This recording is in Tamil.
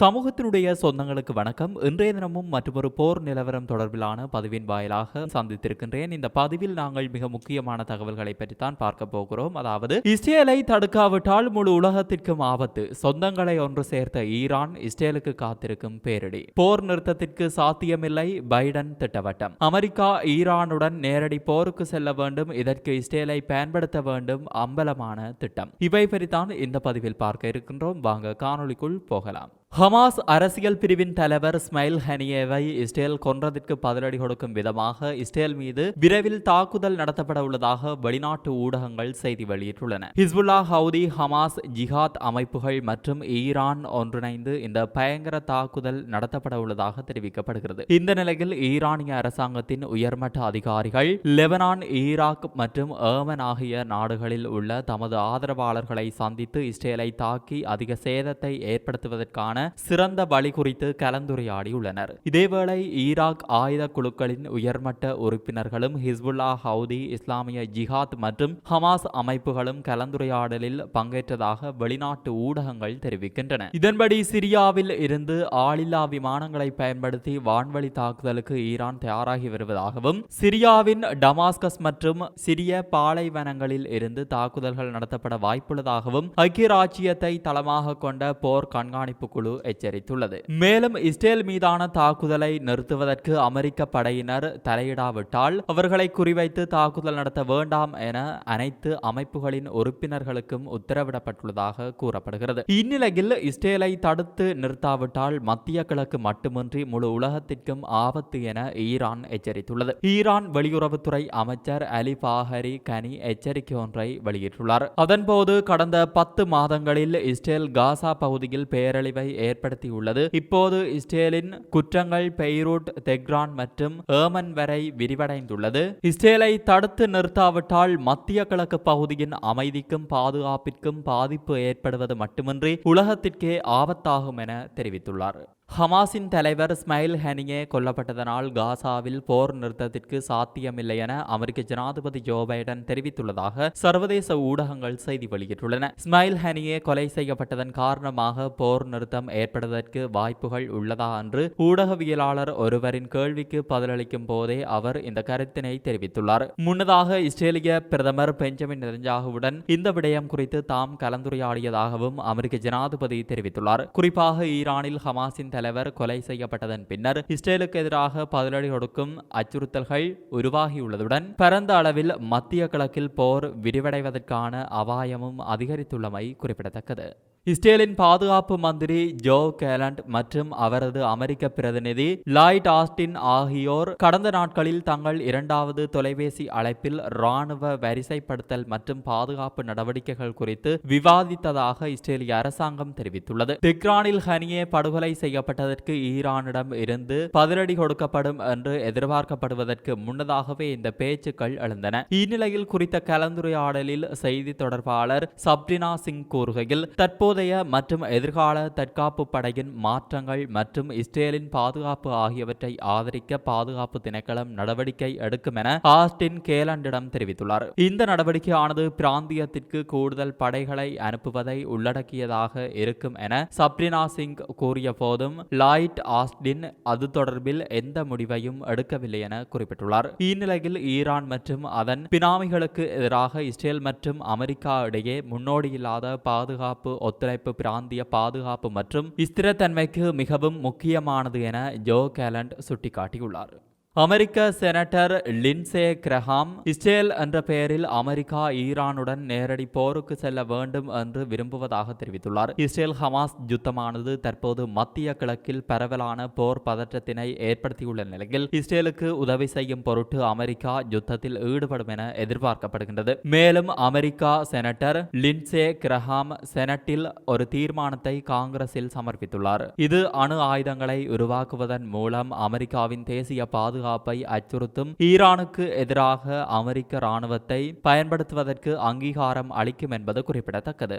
சமூகத்தினுடைய சொந்தங்களுக்கு வணக்கம். இன்றைய தினமும் மற்றொரு போர் நிலவரம் தொடர்பிலான பதிவின் வாயிலாக சந்தித்திருக்கின்றேன். இந்த பதிவில் நாங்கள் மிக முக்கியமான தகவல்களை பற்றித்தான் பார்க்க போகிறோம். அதாவது இஸ்ரேலை தடுக்காவிட்டால் முழு உலகத்திற்கும் ஆபத்து. சொந்தங்களை ஒன்று சேர்த்த ஈரான் இஸ்ரேலுக்கு காத்திருக்கும் பேரிடி. போர் நிறுத்தத்திற்கு சாத்தியமில்லை. பைடன் திட்டவட்டம். அமெரிக்கா ஈரானுடன் நேரடி போருக்கு செல்ல வேண்டும். இதற்கு இஸ்ரேலை பயன்படுத்த வேண்டும். அம்பலமான திட்டம். இவை பற்றித்தான் இந்த பதிவில் பார்க்க இருக்கின்றோம். வாங்க காணொளிக்குள் போகலாம். ஹமாஸ் அரசியல் பிரிவின் தலைவர் ஸ்மைல் ஹனியேவை இஸ்ரேல் கொன்றதற்கு பதிலடி கொடுக்கும் விதமாக இஸ்ரேல் மீது விரைவில் தாக்குதல் நடத்தப்பட உள்ளதாக வெளிநாட்டு ஊடகங்கள் செய்தி வெளியிட்டுள்ளன. ஹிஸ்புல்லா ஹவுதி ஹமாஸ் ஜிஹாத் அமைப்புகள் மற்றும் ஈரான் ஒன்றிணைந்து இந்த பயங்கர தாக்குதல் நடத்தப்பட உள்ளதாக தெரிவிக்கப்படுகிறது. இந்த நிலையில் ஈரானிய அரசாங்கத்தின் உயர்மட்ட அதிகாரிகள் லெபனான் ஈராக் மற்றும் ஏமன் ஆகிய நாடுகளில் உள்ள தமது ஆதரவாளர்களை சந்தித்து இஸ்ரேலை தாக்கி அதிக சேதத்தை ஏற்படுத்துவதற்கான சிறந்த வழி குறித்து கலந்துரையாடியுள்ளனர். இதேவேளை ஈராக் ஆயுத குழுக்களின் உயர்மட்ட உறுப்பினர்களும் ஹிஸ்புல்லா ஹவுதி இஸ்லாமிய ஜிஹாத் மற்றும் ஹமாஸ் அமைப்புகளும் கலந்துரையாடலில் பங்கேற்றதாக வெளிநாட்டு ஊடகங்கள் தெரிவிக்கின்றன. இதன்படி சிரியாவில் இருந்து ஆளில்லா விமானங்களை பயன்படுத்தி வான்வழி தாக்குதலுக்கு ஈரான் தயாராகி வருவதாகவும் சிரியாவின் டமாஸ்கஸ் மற்றும் சிரிய பாலைவனங்களில் இருந்து தாக்குதல்கள் நடத்தப்பட வாய்ப்புள்ளதாகவும் ஐக்கிய ராச்சியத்தை தளமாக கொண்ட போர் கண்காணிப்பு குழு எச்சரித்துள்ளது. மேலும் இஸ்ரேல் மீதான தாக்குதலை நிறுத்துவதற்கு அமெரிக்க படையினர் தலையிடாவிட்டால் அவர்களை குறிவைத்து தாக்குதல் நடத்த வேண்டாம் என அனைத்து அமைப்புகளின் உறுப்பினர்களுக்கும் உத்தரவிடப்பட்டுள்ளதாக கூறப்படுகிறது. இந்நிலையில் இஸ்ரேலை தடுத்து நிறுத்தாவிட்டால் மத்திய கிழக்கு மட்டுமின்றி முழு உலகத்திற்கும் ஆபத்து என ஈரான் எச்சரித்துள்ளது. ஈரான் வெளியுறவுத்துறை அமைச்சர் அலி பாஹரி கனி எச்சரிக்கை ஒன்றை வெளியிட்டுள்ளார். அதன்போது கடந்த பத்து மாதங்களில் இஸ்ரேல் காசா பகுதியில் பேரழிவை ஏற்படுத்தியுள்ளது. இப்போது இஸ்ரேலின் குற்றங்கள் பெய்ரூட் தெக்ரான் மற்றும் ஏமன் வரை விரிவடைந்துள்ளது. இஸ்ரேலை தடுத்து நிறுத்தாவிட்டால் மத்திய கிழக்கு பகுதியின் அமைதிக்கும் பாதுகாப்பிற்கும் பாதிப்பு ஏற்படுவது மட்டுமின்றி உலகத்திற்கே ஆபத்தாகும் என தெரிவித்துள்ளார். ஹமாஸின் தலைவர் ஸ்மைல் ஹனியே கொல்லப்பட்டதனால் காசாவில் போர் நிறுத்தத்திற்கு சாத்தியமில்லை என அமெரிக்க ஜனாதிபதி ஜோ பைடன் தெரிவித்துள்ளதாக சர்வதேச ஊடகங்கள் செய்தி வெளியிட்டுள்ளன. ஸ்மைல் ஹனியே கொலை செய்யப்பட்டதன் காரணமாக போர் நிறுத்தம் ஏற்படுவதற்கு வாய்ப்புகள் உள்ளதா என்று ஊடகவியலாளர் ஒருவரின் கேள்விக்கு பதிலளிக்கும் போதே அவர் இந்த கருத்தினை தெரிவித்துள்ளார். முன்னதாக இஸ்ரேலிய பிரதமர் பெஞ்சமின் நெதன்யாகுவுடன் இந்த விடயம் குறித்து தாம் கலந்துரையாடியதாகவும் அமெரிக்க ஜனாதிபதி தெரிவித்துள்ளார். குறிப்பாக ஈரானில் ஹமாஸின் தலைவர் கொலை செய்யப்பட்டதன் பின்னர் இஸ்ரேலுக்கு எதிராக பதிலடி கொடுக்கும் அச்சுறுத்தல்கள் உருவாகியுள்ளதுடன் பரந்த அளவில் மத்திய கிழக்கில் போர் விரிவடைவதற்கான அபாயமும் அதிகரித்துள்ளமை குறிப்பிடத்தக்கது. இஸ்ரேலின் பாதுகாப்பு மந்திரி ஜோ கேலண்ட் மற்றும் அவரது அமெரிக்க பிரதிநிதி லாய்ட் ஆஸ்டின் ஆகியோர் கடந்த நாட்களில் தங்கள் இரண்டாவது தொலைபேசி அழைப்பில் ராணுவ வரிசைப்படுத்தல் மற்றும் பாதுகாப்பு நடவடிக்கைகள் குறித்து விவாதித்ததாக இஸ்ரேலிய அரசாங்கம் தெரிவித்துள்ளது. தெக்ரானில் ஹனியே படுகொலை செய்யப்பட்டதற்கு ஈரானிடம் இருந்து பதிலடி கொடுக்கப்படும் என்று எதிர்பார்க்கப்படுவதற்கு முன்னதாகவே இந்த பேச்சுக்கள் எழுந்தன. இந்நிலையில் குறித்த கலந்துரையாடலில் செய்தி தொடர்பாளர் சப்ரினா சிங் கூறுகையில் தற்போது தற்போதைய மற்றும் எதிர்கால தற்காப்பு படையின் மாற்றங்கள் மற்றும் இஸ்ரேலின் பாதுகாப்பு ஆகியவற்றை ஆதரிக்க பாதுகாப்பு திணைக்களம் நடவடிக்கை எடுக்கும் என ஆஸ்டின் கேலண்டிடம் தெரிவித்துள்ளார். இந்த நடவடிக்கையானது பிராந்தியத்திற்கு கூடுதல் படைகளை அனுப்புவதை உள்ளடக்கியதாக இருக்கும் என சப்ரினா சிங் கூறிய போதும் லாய்ட் ஆஸ்டின் அது தொடர்பில் எந்த முடிவையும் எடுக்கவில்லை என குறிப்பிட்டுள்ளார். இந்நிலையில் ஈரான் மற்றும் அதன் பினாமிகளுக்கு எதிராக இஸ்ரேல் மற்றும் அமெரிக்கா இடையே முன்னோடியில்லாத பாதுகாப்பு ஒத்து ஒத்துழைப்பு பிராந்திய பாதுகாப்பு மற்றும் ஸ்திரத்தன்மைக்கு மிகவும் முக்கியமானது என ஜோ கேலண்ட் சுட்டிக்காட்டியுள்ளார். அமெரிக்க செனட்டர் லின்சே கிரஹாம் இஸ்ரேல் என்ற பெயரில் அமெரிக்கா ஈரானுடன் நேரடி போருக்கு செல்ல வேண்டும் என்று விரும்புவதாக தெரிவித்துள்ளார். இஸ்ரேல் ஹமாஸ் யுத்தமானது தற்போது மத்திய கிழக்கில் பரவலான போர் பதற்றத்தினை ஏற்படுத்தியுள்ள நிலையில் இஸ்ரேலுக்கு உதவி செய்யும் பொருட்டு அமெரிக்கா யுத்தத்தில் ஈடுபடும் என எதிர்பார்க்கப்படுகின்றது. மேலும் அமெரிக்கா செனட்டர் லின்சே கிரஹாம் செனட்டில் ஒரு தீர்மானத்தை காங்கிரஸில் சமர்ப்பித்துள்ளார். இது அணு ஆயுதங்களை உருவாக்குவதன் மூலம் அமெரிக்காவின் தேசிய பாதுகாப்பு பாதுகாப்பை அச்சுறுத்தும் ஈரானுக்கு எதிராக அமெரிக்க இராணுவத்தை பயன்படுத்துவதற்கு அங்கீகாரம் அளிக்கும் என்பது குறிப்பிடத்தக்கது.